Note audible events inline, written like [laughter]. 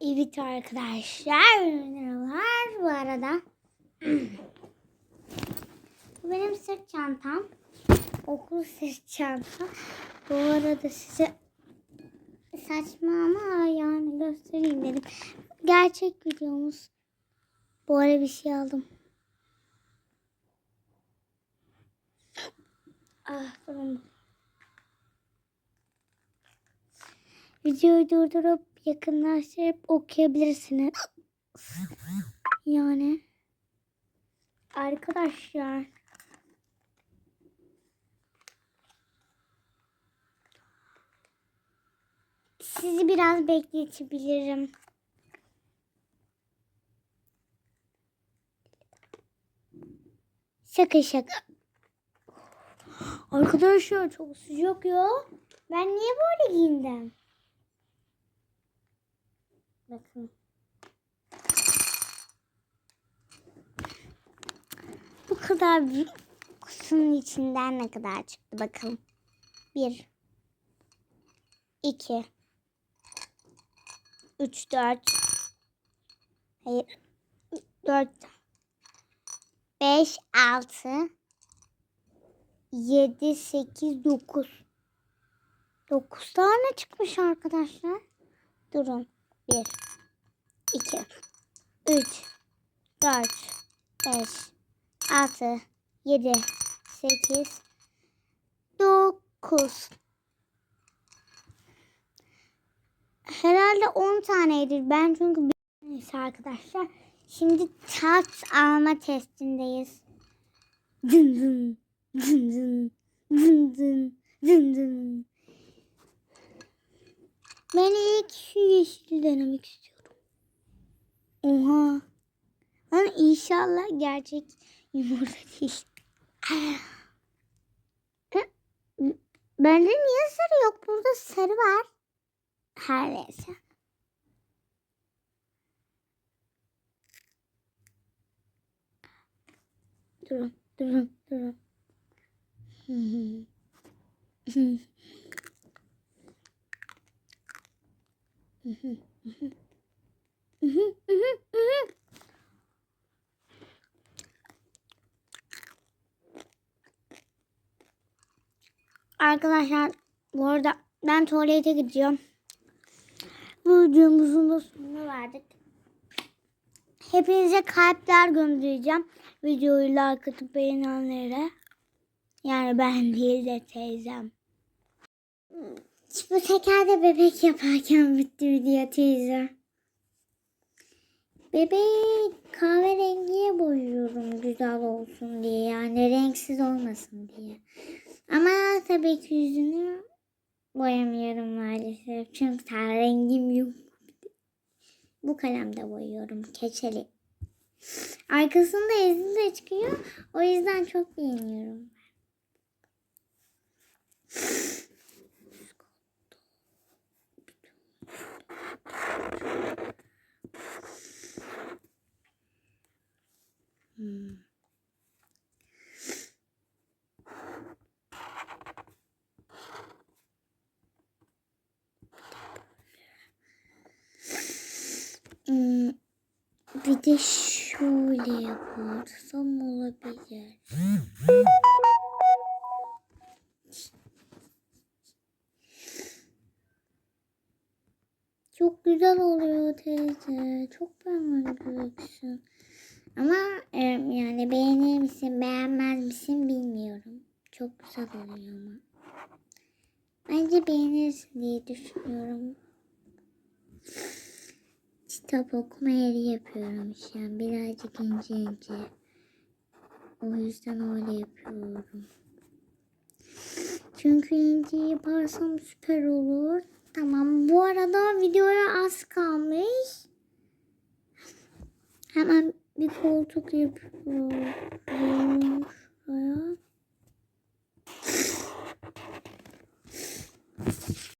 Evet arkadaşlar. Merhabalar. Bu arada [clears throat] bu benim sırt çantam. Okul sırt çantam. Bu arada size saçma ama yani göstereyim dedim. Gerçek videomuz. Bu ara bir şey aldım. Ah durun. Videoyu durdurup yakınlaştırıp okuyabilirsiniz. Yani arkadaşlar sizi biraz bekletebilirim. Şaka şaka. Arkadaşlar çok sıcak ya. Ben niye böyle giyindim? Bakın. Bu kadar büyük kutunun içinden ne kadar çıktı bakalım. Bir. iki, Üç, dört. Hayır. Dört. Beş, altı. Yedi, sekiz, dokuz. Dokuz tane çıkmış arkadaşlar. Durun. Bir, iki, üç, dört, beş, altı, yedi, sekiz, dokuz. Herhalde on taneydi. Ben çünkü neyse arkadaşlar. Şimdi tat alma testindeyiz. Dın dın dın dın dın dın dın dın. Ben ilk şu yeşili denemek istiyorum. Oha. Ama inşallah gerçek yumurta değil. Bende niye sarı yok? Burada sarı var. Her neyse. Durun, durun, durun. [laughs] Arkadaşlar bu arada ben tuvalete gidiyorum. Bu videomuzun da sonuna verdik. Hepinize kalpler göndereceğim. Videoyu like atıp beğenenlere. Yani ben [laughs] değil de teyzem. Bu tekerde bebek yaparken bitti video teyze. Bebeği kahverengiye boyuyorum güzel olsun diye. Yani renksiz olmasın diye. Ama tabii ki yüzünü boyamıyorum maalesef. Çünkü rengim yok. Bu kalemde boyuyorum. Keçeli. Arkasında ezgi de çıkıyor. O yüzden çok beğeniyorum. Hmm, Bir de şöyle yaparsam olabilir. Çok güzel oluyor teyze. Çok beğenmişsin. Ama e, yani beğenir misin, beğenmez misin bilmiyorum. Çok güzel oluyor ama. Bence beğenirsin diye düşünüyorum. Kitap okuma yeri yapıyorum şu an. Birazcık ince ince. O yüzden öyle yapıyorum. Çünkü ince yaparsam süper olur. Tamam bu arada videoya az kalmış. Hemen bir koltuk yapıyorum.